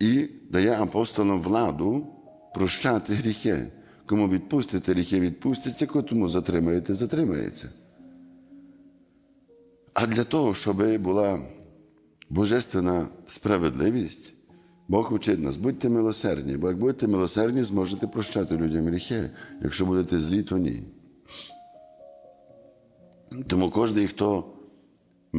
і дає апостолам владу прощати гріхи. Кому відпустите гріхи, відпуститься, кому затримаєте, затримається. А для того, щоб була божественна справедливість, Бог учить нас, будьте милосердні, бо як будете милосердні, зможете прощати людям гріхи. Якщо будете злі, то ні. Тому кожен, хто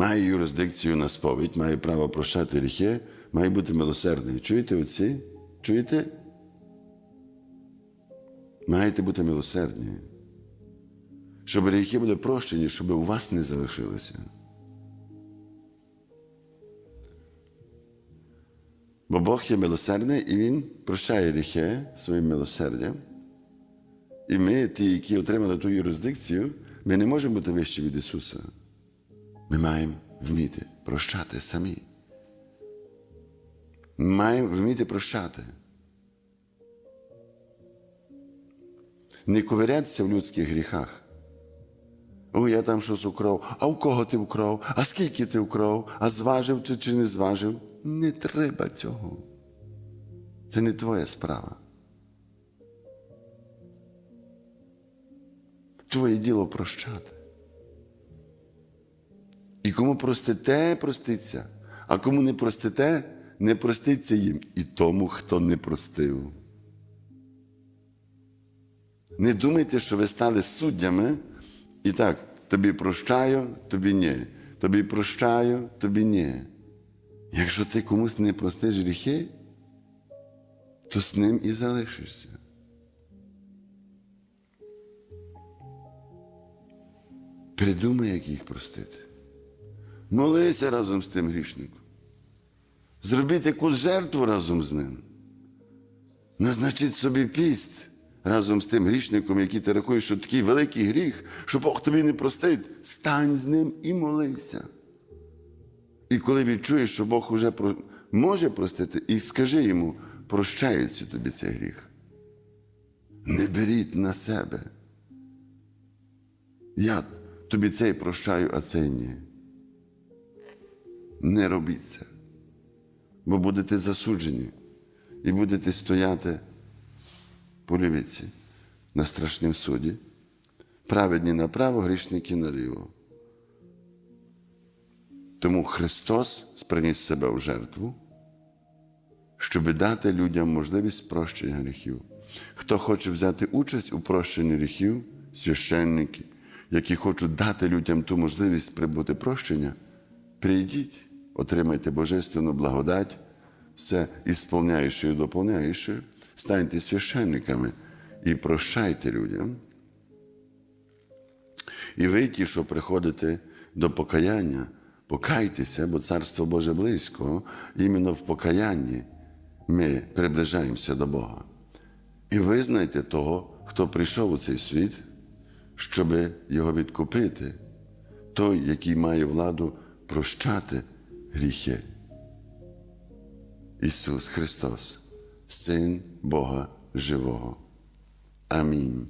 має юрисдикцію на сповідь, має право прощати гріхи, має бути милосердний. Чуєте оці? Чуєте? Маєте бути милосердні. Щоб гріхи були прощені, щоб у вас не залишилося. Бо Бог є милосердний і Він прощає гріхи своїм милосердям. І ми, ті, які отримали ту юрисдикцію, ми не можемо бути вищі від Ісуса. Ми маємо вміти прощати самі. Ми маємо вміти прощати. Не ковирятися в людських гріхах. О, я там щось украв. А у кого ти вкрав? А скільки ти вкрав? А зважив чи, чи не зважив? Не треба цього. Це не твоя справа. Твоє діло прощати. І кому простите, проститься, а кому не простите, не проститься їм і тому, хто не простив. Не думайте, що ви стали суддями і так, тобі прощаю, тобі ні. Тобі прощаю, тобі ні. Якщо ти комусь не простиш гріхи, то з ним і залишишся. Придумай, як їх простити. Молися разом з тим грішником. Зробіть якусь жертву разом з ним. Назначіть собі піст разом з тим грішником, який ти рахуєш, що такий великий гріх, що Бог тобі не простить. Стань з ним і молися. І коли відчуєш, що Бог уже може простити, і скажи йому, прощається тобі цей гріх. Не беріть на себе. Я тобі цей прощаю, а цей ні. Не робіть це, бо будете засуджені і будете стояти по лівиці на страшнім суді. Праведні направо, грішники наліво. Тому Христос приніс себе в жертву, щоб дати людям можливість прощення гріхів. Хто хоче взяти участь у прощенні гріхів, священники, які хочуть дати людям ту можливість прибути прощення, прийдіть, отримайте божественну благодать, все ісполняючою і доповняючою, станьте священниками і прощайте людям. І ви ті, що приходите до покаяння, покайтеся, бо Царство Боже близько, іменно в покаянні ми приближаємося до Бога. І визнайте того, хто прийшов у цей світ, щоб його відкупити, той, який має владу прощати гріхи. Ісус Христос, Син Бога Живого. Амінь.